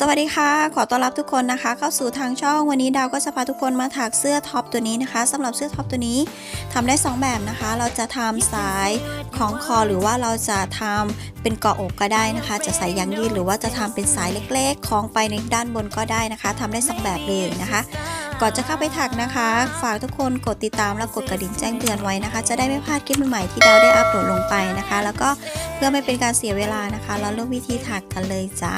สวัสดีค่ะ ขอต้อนรับทุกคนนะคะ เข้าสู่ทางช่องวันนี้ดาวก็จะพาทุกคนมาถักเสื้อท็อปตัวนี้นะคะสำหรับเสื้อท็อปตัวนี้ทำได้ 2 แบบนะคะ เราจะทำสายของคอหรือว่าเราจะทำเป็นเกาะอกก็ได้นะคะ จะใส่ยางยืดหรือว่าจะทำเป็นสายเล็กๆคล้องไปในด้านบนก็ได้นะคะทำได้สองแบบเลยนะคะ ก่อนจะเข้าไปถักนะคะ ฝากทุกคนกดติดตามและกดกระดิ่งแจ้งเตือนไว้นะคะ จะได้ไม่พลาดคลิปใหม่ๆที่ดาวได้อัปโหลดลงไปนะคะ แล้วก็เพื่อไม่เป็นการเสียเวลานะคะ เราเริ่มวิธีถักกันเลยจ้า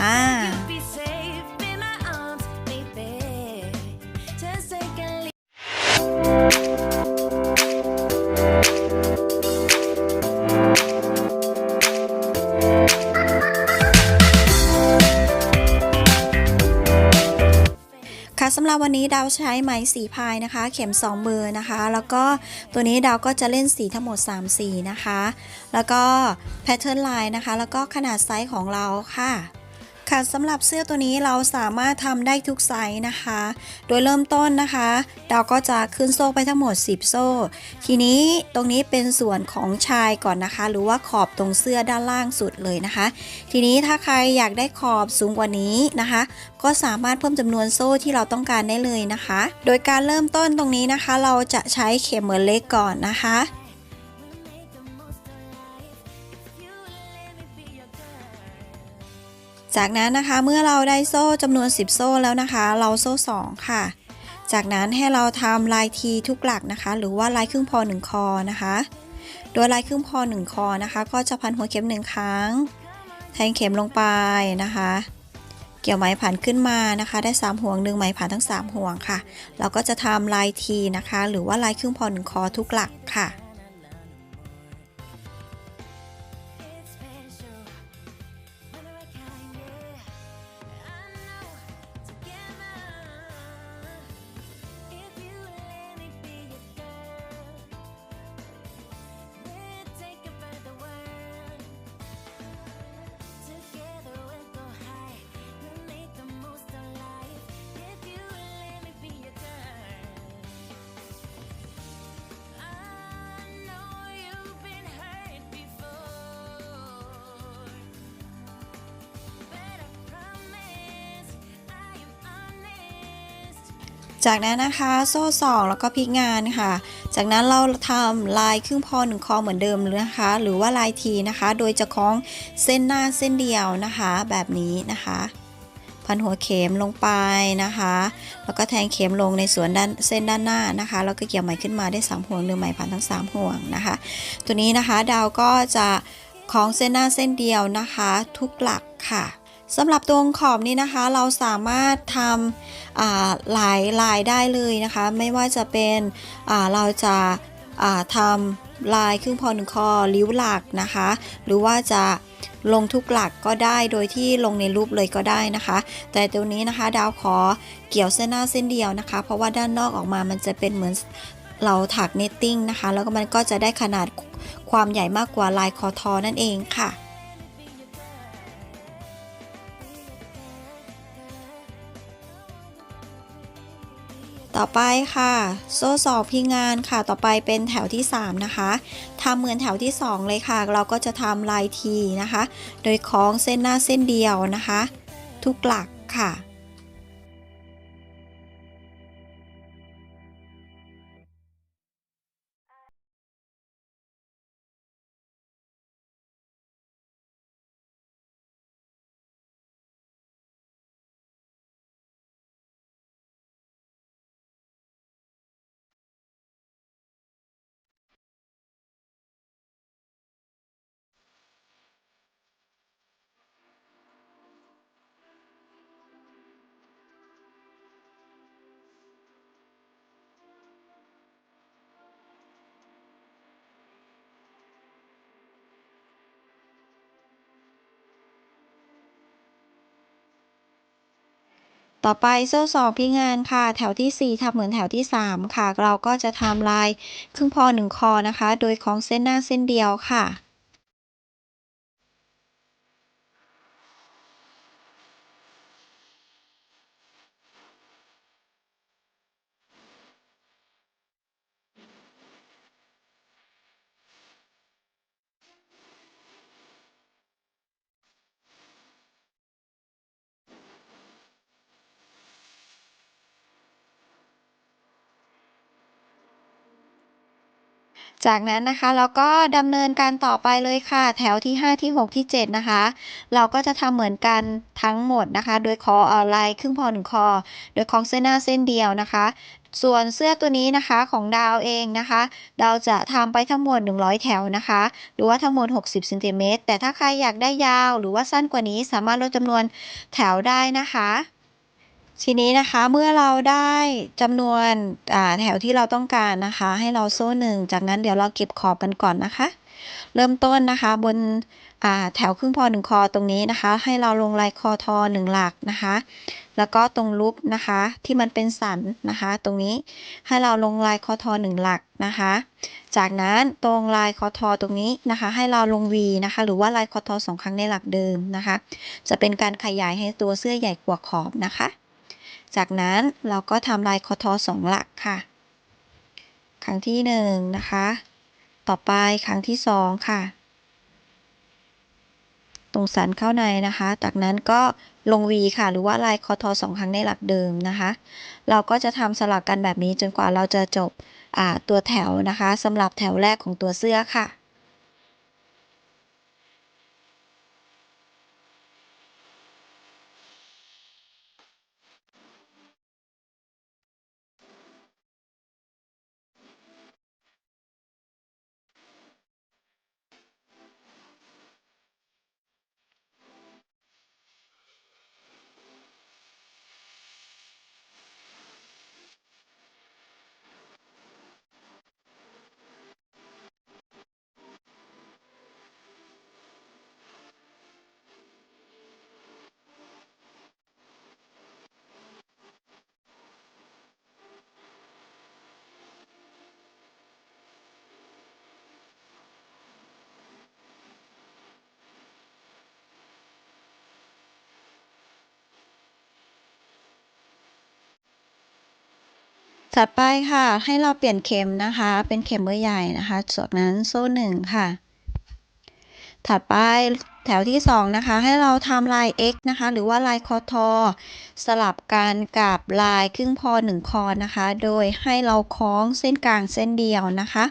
หรับวันนี้ดาวใช้ไหมสีพายนะคะ เข็ม2เบอร์นะคะ แล้วก็ตัวนี้ดาวก็จะเล่นสีทั้งหมด 3 สีนะคะ แล้วก็แพทเทิร์นลายนะคะ แล้วก็ขนาดไซส์ของเราค่ะ ค่ะสำหรับเสื้อตัวนี้เราสามารถทำได้ทุกไซส์นะคะ โดยเริ่มต้นนะคะดาก็จะขึ้นโซ่ไปทั้งหมด 10 โซ่ ทีนี้ตรงนี้เป็นส่วนของชายก่อนนะคะ หรือว่าขอบตรงเสื้อด้านล่างสุดเลยนะคะ ทีนี้ถ้าใครอยากได้ขอบสูงกว่านี้นะคะ ก็สามารถเพิ่มจำนวนโซ่ที่เราต้องการได้เลยนะคะ โดยการเริ่มต้นตรงนี้นะคะ เราจะใช้เข็มเหมือนเล็กก่อนนะคะ จากนั้นนะคะเมื่อเราได้โซ่จำนวน 10 โซ่แล้วนะคะ เราโซ่ 2 ค่ะ จากนั้นให้เราทำลายทีทุกหลักนะคะ หรือว่าลายครึ่งพอ1คอนะคะ โดยลายครึ่งพอ1คอนะคะ ก็จะพันหัวเข็ม1ครั้ง แทงเข็มลงไปนะคะ เกี่ยวไหมผ่านขึ้นมานะคะ ได้ 3 ห่วงดึงไหมผ่านทั้ง 3 ห่วงค่ะ เราก็จะทำลายทีนะคะ หรือว่าลายครึ่งพอ1คอทุกหลักค่ะ จากนั้นนะคะโซ่สองแล้วก็พลิกงานค่ะ จากนั้นเราทำลายครึ่งพอหนึ่งคอเหมือนเดิมเลยนะคะ หรือว่าลายทีนะคะ โดยจะคล้องเส้นหน้าเส้นเดียวนะคะ แบบนี้นะคะ พันหัวเข็มลงไปนะคะ แล้วก็แทงเข็มลงในส่วนด้านเส้นด้านหน้านะคะ แล้วก็เกี่ยวไหมขึ้นมาได้สามห่วงดึงไหมผ่านทั้งสามห่วงนะคะ ตัวนี้นะคะดาวก็จะคล้องเส้นหน้าเส้นเดียวนะคะ ทุกหลักค่ะ สำหรับตรงขอบนี้นะคะเราสามารถทำหลายลายได้เลยนะคะ ไม่ว่าจะเป็นเราจะาทำลายครึ่งพอหนึ่งคอริ้วหลักนะคะ หรือว่าจะลงทุกหลักก็ได้โดยที่ลงในรูปเลยก็ได้นะคะ แต่ตัวนี้นะคะดาวขอเกี่ยวเส้นหน้าเส้นเดียวนะคะ เพราะว่าด้านนอกออกมามันจะเป็นเหมือนเราถักเนตติ้งนะคะ แล้วก็มันก็จะได้ขนาดความใหญ่มากกว่าลายคอทอนั่นเองค่ะ ต่อไปค่ะ โซ่สองพีงานค่ะ ต่อไปเป็นแถวที่ 3 นะคะทำเหมือนแถวที่ 2 เลยค่ะ เราก็จะทำลายทีนะคะ โดยคล้องเส้นหน้าเส้นเดียวนะคะ ทุกหลักค่ะ ต่อไปโซ่สองพี่งานค่ะ แถวทีสี่4ทำเหมือนแถวที่ 3 ค่ะ เราก็จะทำลายครึ่งพอดึงคอนะคะ โดยคล้องเส้นหน้าเส้นเดียวค่ะ จากนั้นนะคะเราก็ดำเนินการต่อไปเลยค่ะ แถวที่ 5 ที่ 6 ที่ 7 นะคะ เราก็จะทำเหมือนกันทั้งหมดนะคะ โดยคอออนไลน์ครึ่งพอหนึ่งคอ โดยคองเส้นหน้าเส้นเดียวนะคะ ส่วนเสื้อตัวนี้นะคะของดาวเองนะคะดาวจะทำไปทั้งหมด 100 แถวนะคะ หรือว่าทั้งหมด 60เซนติเมตรแต่ถ้าใครอยากได้ยาวหรือว่าสั้นกว่านี้สามารถลดจำนวนแถวได้นะคะ ทีนี้นะคะเมื่อเราได้จำนวนแถวที่เราต้องการนะคะ ให้เราโซ่หนึ่งจากนั้นเดี๋ยวเราเก็บขอบกันก่อนนะคะ เริ่มต้นนะคะบนแถวครึ่งพอหนึ่งคอตรงนี้นะคะ ให้เราลงลายคอทอหนึ่งหลักนะคะ แล้วก็ตรงรูปนะคะที่มันเป็นสันนะคะ ตรงนี้ให้เราลงลายคอทอหนึ่งหลักนะคะ จากนั้นตรงลายคอทอตรงนี้นะคะ ให้เราลง V นะคะ หรือว่าลายคอทอสองครั้งในหลักเดิมนะคะ จะเป็นการขยายให้ตัวเสื้อใหญ่กว่าขอบนะคะ จากนั้นเราก็ทำลายคอทอสองหลักค่ะ ครั้งที่หนึ่งนะคะ ต่อไปครั้งที่สองค่ะ ตรงสันเข้าในนะคะ จากนั้นก็ลง V ค่ะ หรือว่าลายคอทอสองครั้งในหลักเดิมนะคะ เราก็จะทำสลับกันแบบนี้จนกว่าเราจะจบตัวแถวนะคะสำหรับแถวแรกของตัวเสื้อค่ะ ถัดไปค่ะ ให้เราเปลี่ยนเข็มนะคะ เป็นเข็มเบอร์ใหญ่นะคะจากนั้นโซ่หนึ่งค่ะ ถัดไปแถวที่สองนะคะ ให้เราทำลาย x นะคะ หรือว่าลายคอทอ สลับกันกับลายครึ่งพอหนึ่งคอนะคะ โดยให้เราคล้องเส้นกลางเส้นเดียวนะคะ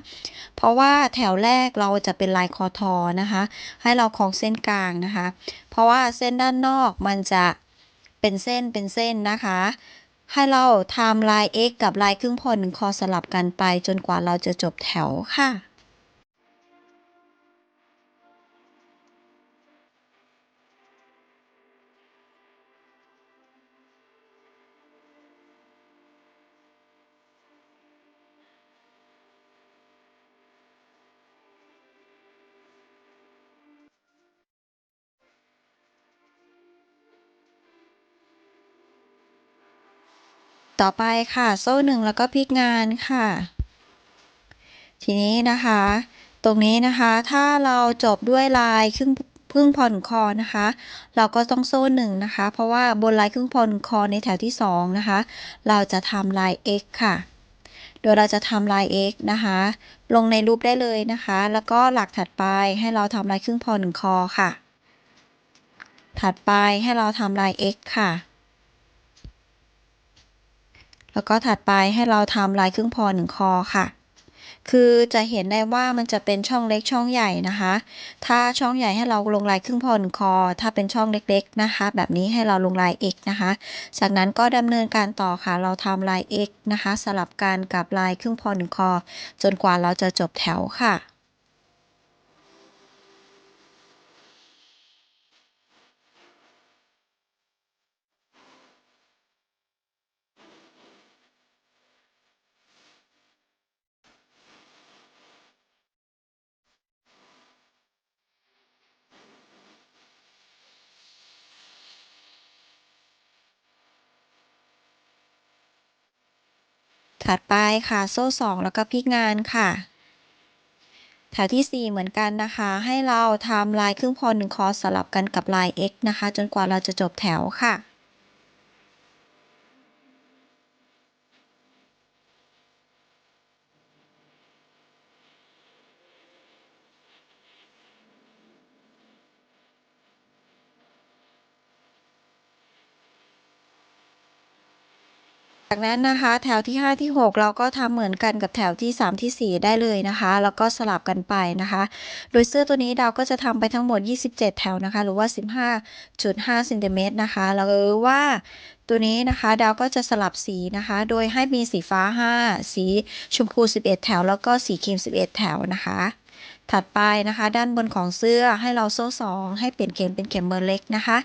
เพราะว่าแถวแรกเราจะเป็นลายคอทอนะคะ ให้เราคล้องเส้นกลางนะคะ เพราะว่าเส้นด้านนอกมันจะเป็นเส้นเป็นเส้นนะคะ ให้เราทำลาย x กับลายครึ่งพอหนึ่งคอสลับกันไปจนกว่าเราจะจบแถวค่ะ ต่อไปค่ะ โซ่หนึ่งแล้วก็พลิกงานค่ะ ทีนี้นะคะ ตรงนี้นะคะถ้าเราจบด้วยลายครึ่งครึ่งพอนคอนะคะ เราก็ต้องโซ่หนึ่งนะคะ เพราะว่าบนลายครึ่งพอนคอในแถวที่สองนะคะ เราจะทำลาย x ค่ะ โดยเราจะทำลาย x นะคะ ลงในรูปได้เลยนะคะ แล้วก็หลักถัดไปให้เราทำลายครึ่งพอนคอค่ะ ถัดไปให้เราทำลาย x ค่ะ แล้วก็ถัดไปให้เราทำลายครึ่งพอหนึ่งคอค่ะ คือจะเห็นได้ว่ามันจะเป็นช่องเล็กช่องใหญ่นะคะ ถ้าช่องใหญ่ให้เราลงลายครึ่งพอหนึ่งคอ ถ้าเป็นช่องเล็กๆนะคะ แบบนี้ให้เราลงลาย x นะคะ จากนั้นก็ดำเนินการต่อค่ะ เราทำลาย x นะคะ สลับกันกับลายครึ่งพอหนึ่งคอ จนกว่าเราจะจบแถวค่ะ ถัดไปค่ะโซ่สองแล้วก็พลิกงานค่ะแถวที่ 4 เหมือนกันนะคะ ให้เราทำลายครึ่งพอหนึ่งคอสลับกันกับลาย x นะคะ จนกว่าเราจะจบแถวค่ะ จากนั้นนะคะแถวที่ 5 ที่ 6 เราก็ทำเหมือนกันกับแถวที่ 3 ที่ 4 ได้เลยนะคะ แล้วก็สลับกันไปนะคะ โดยเสื้อตัวนี้ดาวก็จะทำไปทั้งหมด 27 แถวนะคะ หรือว่า 15.5เซนติเมตรนะคะแล้วหรือว่า ตัวนี้นะคะดาวก็จะสลับสีนะคะ โดยให้มีสีฟ้า 5 สีชมพู 11 แถว แล้วก็สีครีม 11 แถวนะคะ ถัดไปนะคะ ด้านบนของเสื้อให้เราโซ่สองให้เปลี่ยนเข็มเป็นเข็มเบอร์เล็กนะคะ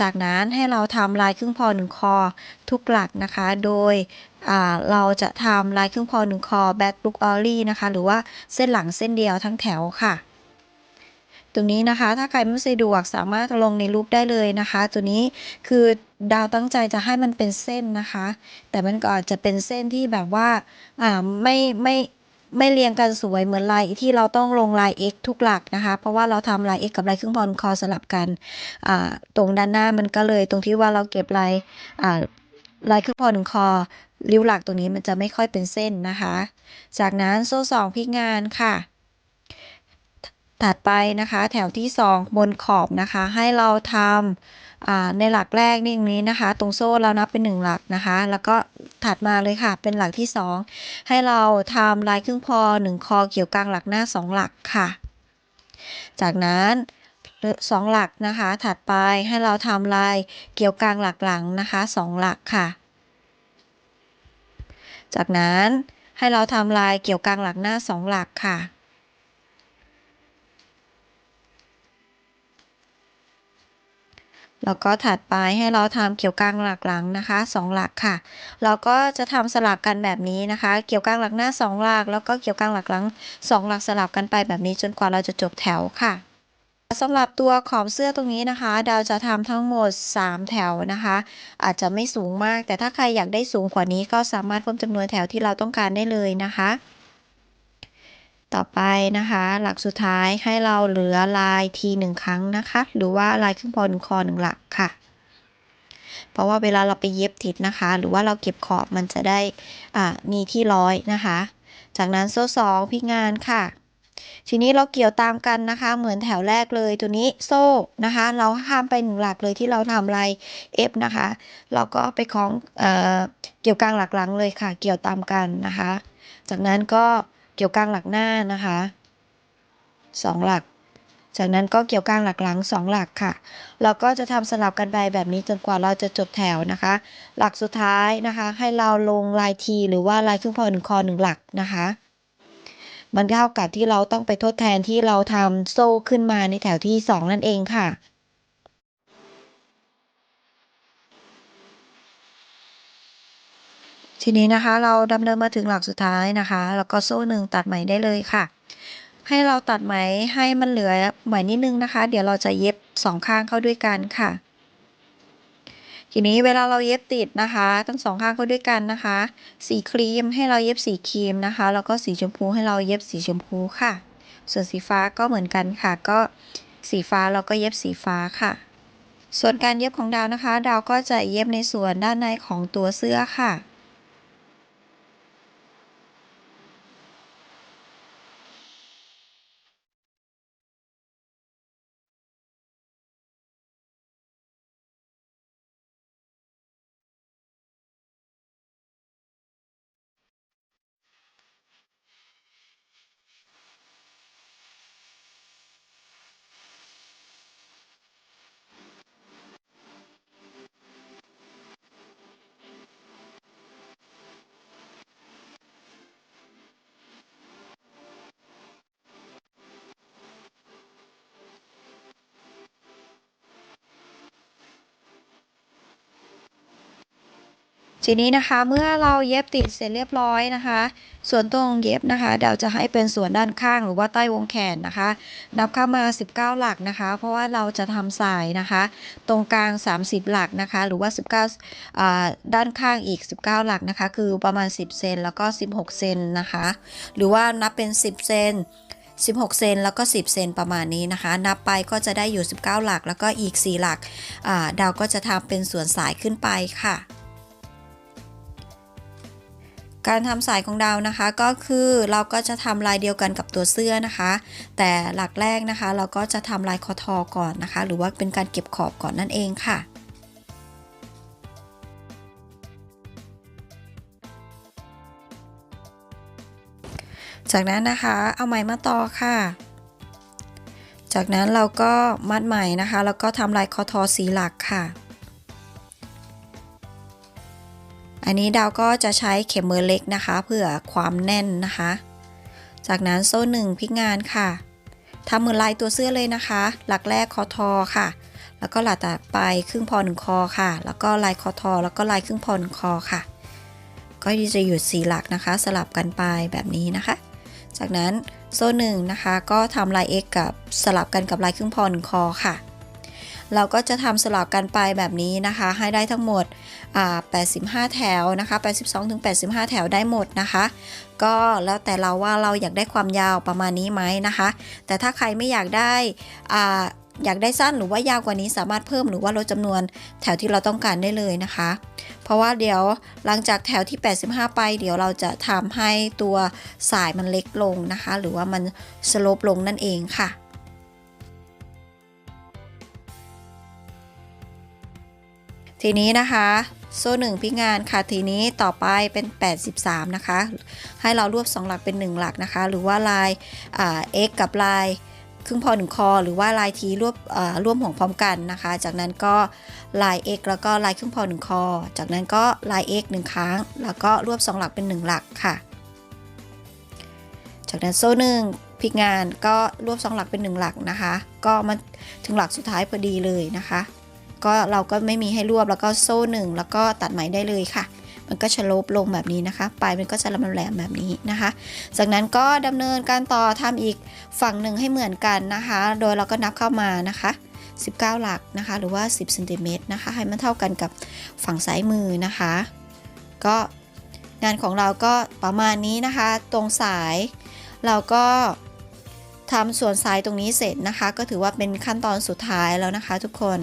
จากนั้นให้เราทำลายครึ่งพอหนึ่งคอทุกหลักนะคะ โดยอ่าเราจะทำลายครึ่งพอหนึ่งคอแบ็คลุกออลลี่นะคะ หรือว่าเส้นหลังเส้นเดียวทั้งแถวค่ะ ตรงนี้นะคะ ถ้าใครไม่สะดวกสามารถลงในรูปได้เลยนะคะ ตัวนี้คือดาวตั้งใจจะให้มันเป็นเส้นนะคะ แต่มันก็อาจจะเป็นเส้นที่แบบว่าอ่าไม่ไม่ไม่เรียงกันสวยเหมือนลายที่เราต้องลงลาย x ทุกหลักนะคะ เพราะว่าเราทำลาย x กับลายครึ่งพรคอสลับกันตรงด้านหน้ามันก็เลยตรงที่ว่าเราเก็บลายลายครึ่งพรคอริ้วหลักตรงนี้มันจะไม่ค่อยเป็นเส้นนะคะ จากนั้นโซ่สองพลิกงานค่ะ ถัดไปนะคะแถวที่ 2 บนขอบนะคะ ให้เราทำในหลักแรกนี่ตรงนี้นะคะ ตรงโซ่เรานับเป็น 1 หลักนะคะ แล้วก็ถัดมาเลยค่ะเป็นหลักที่ 2 ให้เราทำลายครึ่งพอ 1 คอเกี่ยวกลางหลักหน้า 2 หลักค่ะ จากนั้นสองหลักนะคะ ถัดไปให้เราทำลายเกี่ยวกลางหลักหลังนะคะ2หลักค่ะ จากนั้นให้เราทำลายเกี่ยวกลางหลักหน้า2หลักค่ะ แล้วก็ถัดไปให้เราทำเกี่ยวกลางหลักหลังนะคะสองหลักค่ะ เราก็จะทำสลับกันแบบนี้นะคะ เกี่ยวกลางหลักหน้าสองหลัก แล้วก็เกี่ยวกลางหลักหลังสองหลักสลับกันไปแบบนี้จนกว่าเราจะจบแถวค่ะสำหรับตัวขอบเสื้อตรงนี้นะคะ ดาวจะทำทั้งหมด 3 แถวนะคะ อาจจะไม่สูงมาก แต่ถ้าใครอยากได้สูงกว่านี้ก็สามารถเพิ่มจำนวนแถวที่เราต้องการได้เลยนะคะ ต่อไปนะคะ หลักสุดท้ายให้เราเหลือลายทีหนึ่งครั้งนะคะ หรือว่าลายครึ่งพอหนึ่งคอหนึ่งหลักค่ะ เพราะว่าเวลาเราไปเย็บติดนะคะ หรือว่าเราเก็บขอบมันจะได้อ่ามีที่ร้อยนะคะ จากนั้นโซ่สองพิกงานค่ะ ทีนี้เราเกี่ยวตามกันนะคะ เหมือนแถวแรกเลยตัวนี้โซ่นะคะ เราข้ามไปหนึ่งหลักเลยที่เราทำลาย F นะคะ เราก็ไปคล้องเอ่อเกี่ยวกลางหลักหลังเลยค่ะ เกี่ยวตามกันนะคะ จากนั้นก็ เกี่ยวกลางหลักหน้านะคะสองหลัก จากนั้นก็เกี่ยวกลางหลักหลังสองหลักค่ะ เราก็จะทำสลับกันไปแบบนี้จนกว่าเราจะจบแถวนะคะ หลักสุดท้ายนะคะ ให้เราลงลายทีหรือว่าลายครึ่งพอหนึ่งคอหนึ่งหลักนะคะ มันเท่ากับที่เราต้องไปทดแทนที่เราทำโซ่ขึ้นมาในแถวที่สองนั่นเองค่ะ ทีนี้นะคะ เราดำเนินมาถึงหลักสุดท้ายนะคะ แล้วก็โซ่หนึ่งตัดไหมได้เลยค่ะ ให้เราตัดไหมให้มันเหลือไหมนิดนึงนะคะ เดี๋ยวเราจะเย็บสองข้างเข้าด้วยกันค่ะ ทีนี้เวลาเราเย็บติดนะคะ ทั้งสองข้างเข้าด้วยกันนะคะ สีครีมให้เราเย็บสีครีมนะคะ แล้วก็สีชมพูให้เราเย็บสีชมพูค่ะ ส่วนสีฟ้าก็เหมือนกันค่ะ ก็สีฟ้าเราก็เย็บสีฟ้าค่ะ ส่วนการเย็บของดาวนะคะ ดาวก็จะเย็บในส่วนด้านในของตัวเสื้อค่ะ ทีนี้นะคะเมื่อเราเย็บติดเสร็จเรียบร้อยนะคะ ส่วนตรงเย็บนะคะเดี๋ยวจะให้เป็นส่วนด้านข้างหรือว่าใต้วงแขนนะคะ นับเข้ามา 19 หลักนะคะ เพราะว่าเราจะทำสายนะคะ ตรงกลาง 30 หลักนะคะ หรือว่า 19อ่าด้านข้างอีก 19 หลักนะคะ คือประมาณ 10 เซนแล้วก็ 16 เซนนะคะ หรือว่านับเป็น 10 เซน16 เซนแล้วก็ 10 เซนประมาณนี้นะคะ นับไปก็จะได้อยู่ 19 หลักแล้วก็อีก 4 หลักอ่าดาวก็จะทำเป็นส่วนสายขึ้นไปค่ะ การทำสายของเรานะคะก็คือเราก็จะทำลายเดียวกันกับตัวเสื้อนะคะ แต่หลักแรกนะคะ เราก็จะทำลายคอทอก่อนนะคะ หรือว่าเป็นการเก็บขอบก่อนนั่นเองค่ะจากนั้นนะคะเอาไหมมาต่อค่ะ จากนั้นเราก็มัดไหมนะคะ แล้วก็ทำลายคอทอสีหลักค่ะ อันนี้ดาวก็จะใช้เข็มมือเล็กนะคะ เพื่อความแน่นนะคะ จากนั้นโซ่หนึ่งพลิกงานค่ะทำเหมือนลายตัวเสื้อเลยนะคะ หลักแรกคอทอค่ะ แล้วก็หลักต่อไปครึ่งพอหนึ่งคอค่ะ แล้วก็ลายคอทอ แล้วก็ลายครึ่งพอหนึ่งคอค่ะ ก็จะอยู่สีหลักนะคะ สลับกันไปแบบนี้นะคะ จากนั้นโซ่หนึ่งนะคะ ก็ทำลาย x กับสลับกันกับลายครึ่งพอหนึ่งคอค่ะ เราก็จะทำสลับกันไปแบบนี้นะคะ ให้ได้ทั้งหมด 85 แถวนะคะ 82ถึง85 แถวได้หมดนะคะ ก็แล้วแต่เราว่าเราอยากได้ความยาวประมาณนี้ไหมนะคะ แต่ถ้าใครไม่อยากได้อ่าอยากได้สั้นหรือว่ายาวกว่านี้สามารถเพิ่มหรือว่าลดจำนวนแถวที่เราต้องการได้เลยนะคะ เพราะว่าเดี๋ยวหลังจากแถวที่ 85 ไป เดี๋ยวเราจะทำให้ตัวสายมันเล็กลงนะคะ หรือว่ามันสโลปลงนั่นเองค่ะ ทีนี้นะคะ โซ่หนึ่งพิกงานค่ะ ทีนี้ต่อไปเป็น 83 นะคะ ให้เรารวบ 2 หลักเป็น 1 หลักนะคะ หรือว่าลายอ่า x กับลายครึ่งพอหนึ่งคอ หรือว่าลายทีรวบร่วมห่วงพร้อมกันนะคะ จากนั้นก็ลาย x แล้วก็ลายครึ่งพอหนึ่งคอ จากนั้นก็ลาย x หนึ่งครั้ง แล้วก็รวบ 2 หลักเป็น 1 หลักค่ะ จากนั้นโซ่หนึ่งพลิกงานก็รวบ 2 หลักเป็น 1 หลักนะคะ ก็มาถึงหลักสุดท้ายพอดีเลยนะคะ ก็เราก็ไม่มีให้รวบแล้วก็โซ่หนึ่งแล้วก็ตัดไหมได้เลยค่ะ มันก็จะลบลงแบบนี้นะคะปลายมันก็จะลำแหลมแบบนี้นะคะ จากนั้นก็ดำเนินการต่อทำอีกฝั่งหนึ่งให้เหมือนกันนะคะ โดยเราก็นับเข้ามานะคะ 19 หลักนะคะ หรือว่า 10เซนติเมตรนะคะ ให้มันเท่ากันกับฝั่งซ้ายมือนะคะ ก็งานของเราก็ประมาณนี้นะคะ ตรงสายเราก็ทำส่วนสายตรงนี้เสร็จนะคะ ก็ถือว่าเป็นขั้นตอนสุดท้ายแล้วนะคะทุกคน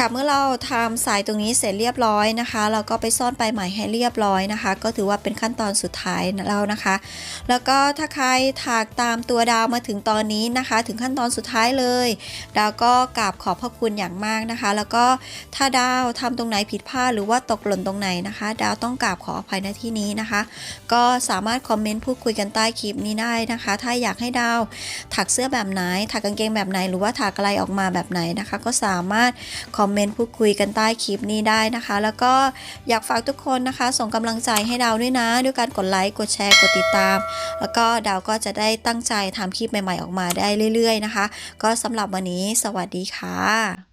ค่ะเมื่อเราทำสายตรงนี้เสร็จเรียบร้อยนะคะ เราก็ไปซ่อนปลายไหมให้เรียบร้อยนะคะ ก็ถือว่าเป็นขั้นตอนสุดท้ายแล้วนะคะ แล้วก็ถ้าใครถากตามตัวดาวมาถึงตอนนี้นะคะ ถึงขั้นตอนสุดท้ายเลย ดาวก็กราบขอบพระคุณอย่างมากนะคะ แล้วก็ถ้าดาวทำตรงไหนผิดพลาดหรือว่าตกหล่นตรงไหนนะคะ ดาวต้องกราบขออภัยในที่นี้นะคะ ก็สามารถคอมเมนต์พูดคุยกันใต้คลิปนี้ได้นะคะ ถ้าอยากให้ดาวถักเสื้อแบบไหนถักกางเกงแบบไหนหรือว่าถักอะไรออกมาแบบไหนนะคะ ก็สามารถคอมเมนต์พูดคุยกันใต้คลิปนี้ได้นะคะ แล้วก็อยากฝากทุกคนนะคะ ส่งกำลังใจให้ดาวด้วยนะ ด้วยการกดไลค์กดแชร์กดติดตาม แล้วก็ดาวก็จะได้ตั้งใจทำคลิปใหม่ๆออกมาได้เรื่อย ๆ นะคะ ก็สำหรับวันนี้สวัสดีค่ะ